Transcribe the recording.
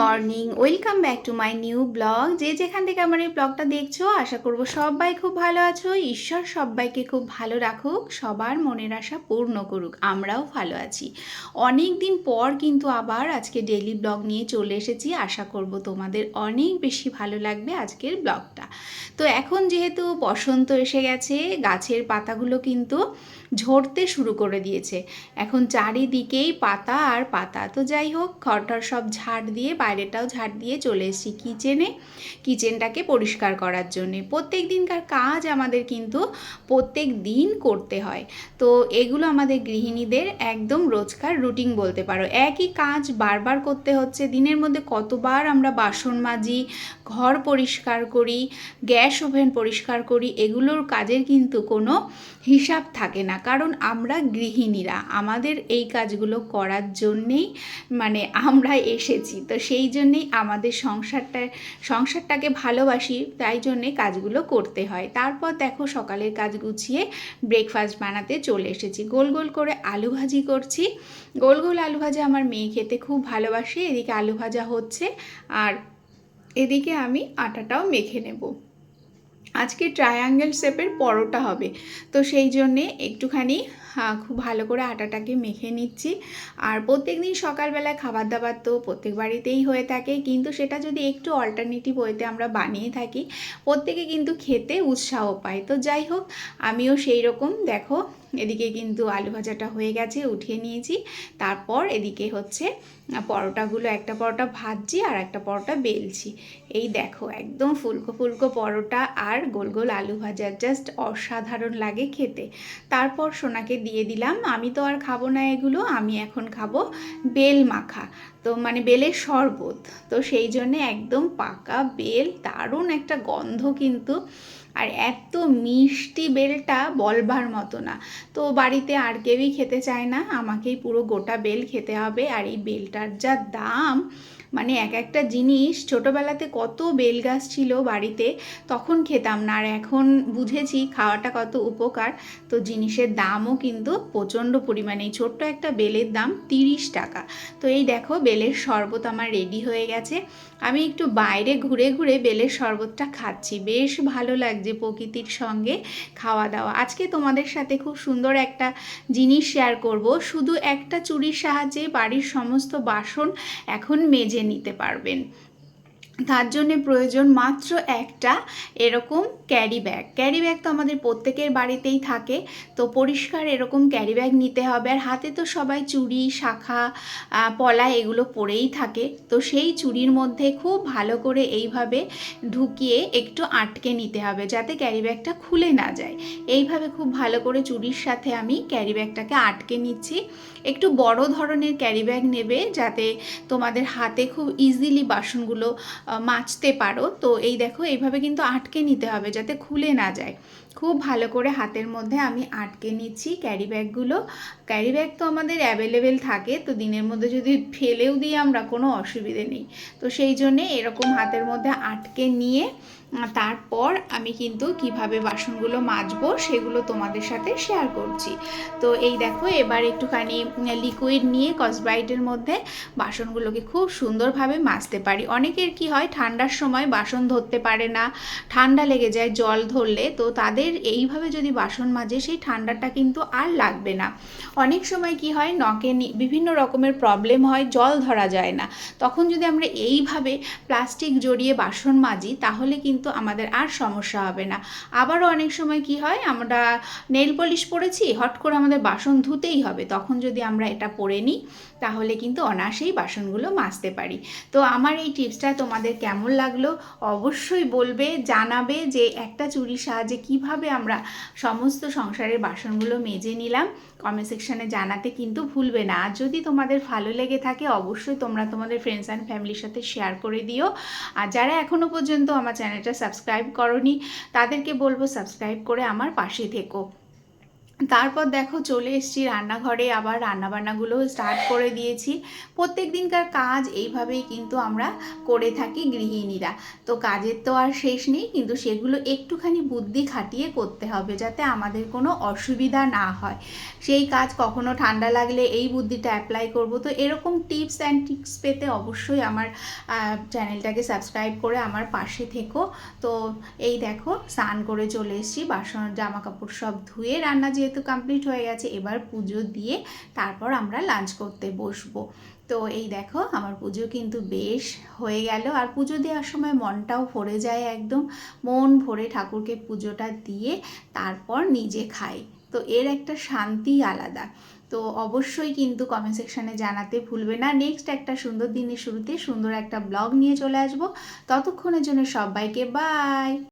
Morning welcome back to my new blog যে যেখান থেকে আমার এই ব্লগটা দেখছ, আশা করব সবাই খুব ভালো আছো। ঈশ্বর সবাইকে খুব ভালো রাখুক, সবার মনের আশা পূর্ণ করুক, আমরাও ভালো আছি। অনেক দিন পর কিন্তু আবার আজকে ডেলি ব্লগ নিয়ে চলে এসেছি। আশা করব তোমাদের অনেক বেশি ভালো লাগবে আজকের ব্লগটা তো এখন যেহেতু বসন্ত এসে গেছে, গাছের পাতাগুলো কিন্তু ঝরতে শুরু করে দিয়েছে। এখন চারিদিকেই পাতা আর পাতা। তো যাই হোক, ঘরটার সব ঝাড় দিয়ে, বাইরেটাও ঝাড় দিয়ে চলে এসেছি কিচেনে। কিচেনটাকে পরিষ্কার করার জন্যে। প্রত্যেক দিনকার কাজ আমাদের কিন্তু প্রত্যেক দিন করতে হয়। তো এগুলো আমাদের গৃহিণীদের একদম রোজকার রুটিন বলতে পারো। একই কাজ বারবার করতে হচ্ছে। দিনের মধ্যে কতবার আমরা বাসন মাজি, ঘর পরিষ্কার করি, গ্যাস ওভেন পরিষ্কার করি, এগুলোর কাজের কিন্তু কোনো হিসাব থাকে না। কারণ আমরা গৃহিণীরা, আমাদের এই কাজগুলো করার জন্যেই মানে আমরা এসেছি। তো সেই জন্যেই আমাদের সংসারটা, সংসারটাকে ভালোবাসি, তাই জন্যে কাজগুলো করতে হয়। তারপর দেখো সকালের কাজ গুছিয়ে ব্রেকফাস্ট বানাতে চলে এসেছি। গোল গোল করে আলু ভাজি করছি। গোল গোল আলু ভাজা আমার মেয়ে খেতে খুব ভালোবাসে। এদিকে আলু ভাজা হচ্ছে আর এদিকে আমি আটাটাও মেখে নেব। আজকে ট্রায়াঙ্গেল শেপের পরোটা হবে। তো সেই জন্যে একটুখানি খুব ভালো করে আটাটাকে মেখে নিচ্ছি। আর প্রত্যেক দিন সকালবেলায় খাবার দাবার তো প্রত্যেক বাড়িতেই হয়ে থাকে। কিন্তু সেটা যদি একটু অল্টারনেটিভ ওয়েতে আমরা বানিয়ে থাকি, প্রত্যেকে কিন্তু খেতে উৎসাহ পায়। তো যাই হোক, আমিও সেই রকম, দেখো এদিকে কিন্তু আলু ভাজাটা হয়ে গেছে, উঠিয়ে নিয়েছি। তারপর এদিকে হচ্ছে পরোটাগুলো, একটা পরোটা ভাজছি আর একটা পরোটা বেলছি। এই দেখো, একদম ফুলকো ফুলকো পরোটা আর গোল গোল আলু ভাজা জাস্ট অসাধারণ লাগে খেতে। তারপর সোনাকে দিয়ে দিলাম, আমি তো আর খাব না এগুলো, আমি এখন খাব বেল মাখা। তো মানে বেলের শরবত। তো সেই জন্যে একদম পাকা বেল, দারুণ একটা গন্ধ কিন্তু আর এত মিষ্টি বেলটা বলবার মতো না। তো বাড়িতে আর কেউই খেতে চায় না, আমাকেই পুরো গোটা বেল খেতে হবে। আর এই বেলটার যা দাম মানে এক একটা জিনিস ছোটোবেলাতে কত বেল গাছ ছিল বাড়িতে, তখন খেতাম না। আর এখন বুঝেছি খাওয়াটা কত উপকার। তো জিনিসের দামও কিন্তু প্রচণ্ড পরিমাণে। ছোট্ট একটা বেলের দাম তিরিশ টাকা। তো এই দেখো বেলের শরবত আমার রেডি হয়ে গেছে। আমি একটু বাইরে ঘুরে ঘুরে বেলের শরবতটা খাচ্ছি। বেশ ভালো লাগছে প্রকৃতির সঙ্গে খাওয়া দাওয়া। আজকে তোমাদের সাথে খুব সুন্দর একটা জিনিস শেয়ার করব। শুধু একটা চুরির সাহায্যে বাড়ির সমস্ত বাসন এখন মেজে নিতে পারবেন তার জন্যে প্রয়োজন মাত্র একটা এরকম ক্যারি ব্যাগ ক্যারি ব্যাগ তো আমাদের প্রত্যেকের বাড়িতেই থাকে, তো পরিষ্কার এরকম ক্যারি ব্যাগ নিতে হবে। আর হাতে তো সবাই চুড়ি, শাখা পলা এগুলো পরেই থাকে, তো সেই চুড়ির মধ্যে খুব ভালো করে এইভাবে ঢুকিয়ে একটু আটকে নিতে হবে যাতে ক্যারি ব্যাগটা খুলে না যায়। এইভাবে খুব ভালো করে চুড়ির সাথে আমি ক্যারি ব্যাগটাকে আটকে নিচ্ছি। একটু বড় ধরনের ক্যারি ব্যাগ নেবে যাতে তোমাদের হাতে খুব ইজিলি বাসনগুলো মাজতে পারো। তো এই দেখো, এইভাবে কিন্তু আটকে নিতে হবে যাতে খুলে না যায়। খুব ভালো করে হাতের মধ্যে আমি আটকে নিচ্ছি ক্যারি ব্যাগগুলো ক্যারি ব্যাগ তো আমাদের অ্যাভেলেবেল থাকে, তো দিনের মধ্যে যদি ফেলেও দিই আমরা, কোনো অসুবিধে নেই। তো সেই জন্যে এরকম হাতের মধ্যে আটকে নিয়ে তারপর আমি কিন্তু কীভাবে বাসনগুলো মাজবো সেগুলো তোমাদের সাথে শেয়ার করছি। তো এই দেখো, এবার একটুখানি লিকুইড নিয়ে কসব্রাইটের মধ্যে বাসনগুলোকে খুব সুন্দরভাবে মাজতে পারি। অনেকের কি হয় ঠান্ডার সময় বাসন ধরতে পারে না, ঠান্ডা লেগে যায় জল ধরলে, তো তাদের এইভাবে যদি বাসন মাজে, সেই ঠান্ডাটা কিন্তু আর লাগবে না। অনেক সময় কি হয়, নখে বিভিন্ন রকমের প্রবলেম হয়, জল ধরা যায় না। তখন যদি আমরা এইভাবে প্লাস্টিক জড়িয়ে বাসন মাজি, তাহলে কিন্তু আমাদের আর সমস্যা হবে না। আবারও অনেক সময় কি হয়, আমরা নেল পলিশ পরেছি, হট করে আমাদের বাসন ধুতেই হবে। তখন যদি আমরা এটা পরে নিই, তাহলে কিন্তু অনায়াসেই বাসনগুলো মাজতে পারি। তো আমার এই টিপসটা তোমাদের কেমন লাগল অবশ্যই বলবে, জানাবে যে একটা চুরির সাহায্যে কীভাবে আমরা সমস্ত সংসারের বাসনগুলো মেজে নিলাম। কমেন্ট সেকশানে জানাতে কিন্তু ভুলবে না। আর যদি তোমাদের ভালো লেগে থাকে, অবশ্যই তোমরা তোমাদের ফ্রেন্ডস অ্যান্ড ফ্যামিলির সাথে শেয়ার করে দিও। আর যারা এখনও পর্যন্ত আমার চ্যানেলটা সাবস্ক্রাইব করনি, তাদেরকে বলব সাবস্ক্রাইব করে আমার পাশে থেকো। তারপর দেখো চলে এসেছি রান্নাঘরে, আবার রান্নাবান্নাগুলো স্টার্ট করে দিয়েছি। প্রত্যেক দিনকার কাজ এইভাবেই কিন্তু আমরা করে থাকি গৃহিণীরা। তো কাজের তো আর শেষ নেই, কিন্তু সেগুলো একটুখানি বুদ্ধি খাটিয়ে করতে হবে যাতে আমাদের কোনো অসুবিধা না হয়। সেই কাজ কখনো ঠান্ডা লাগলে এই বুদ্ধিটা অ্যাপ্লাই করব। তো এরকম টিপস অ্যান্ড টিপস পেতে অবশ্যই আমার চ্যানেলটাকে সাবস্ক্রাইব করে আমার পাশে থেকো। তো এই দেখো, স্নান করে চলে এসেছি, বাসন জামা কাপড় সব ধুয়ে রান্না যেহেতু কমপ্লিট হয়ে গেছে, এবার পুজো দিয়ে তারপর আমরা লাঞ্চ করতে বসবো। তো এই দেখো, আমার পুজো কিন্তু বেশ হয়ে গেল। আর পুজো দেওয়ার সময় মনটাও ভরে যায় একদম। মন ভরে ঠাকুরকে পুজোটা দিয়ে তারপর নিজে খাই। তো এর একটা শান্তি আলাদা। তো অবশ্যই কিন্তু কমেন্ট সেকশানে জানাতে ভুলবে না। নেক্সট একটা সুন্দর দিনের শুরুতে সুন্দর একটা ব্লগ নিয়ে চলে আসব। ততক্ষণের জন্য সবাইকে বাই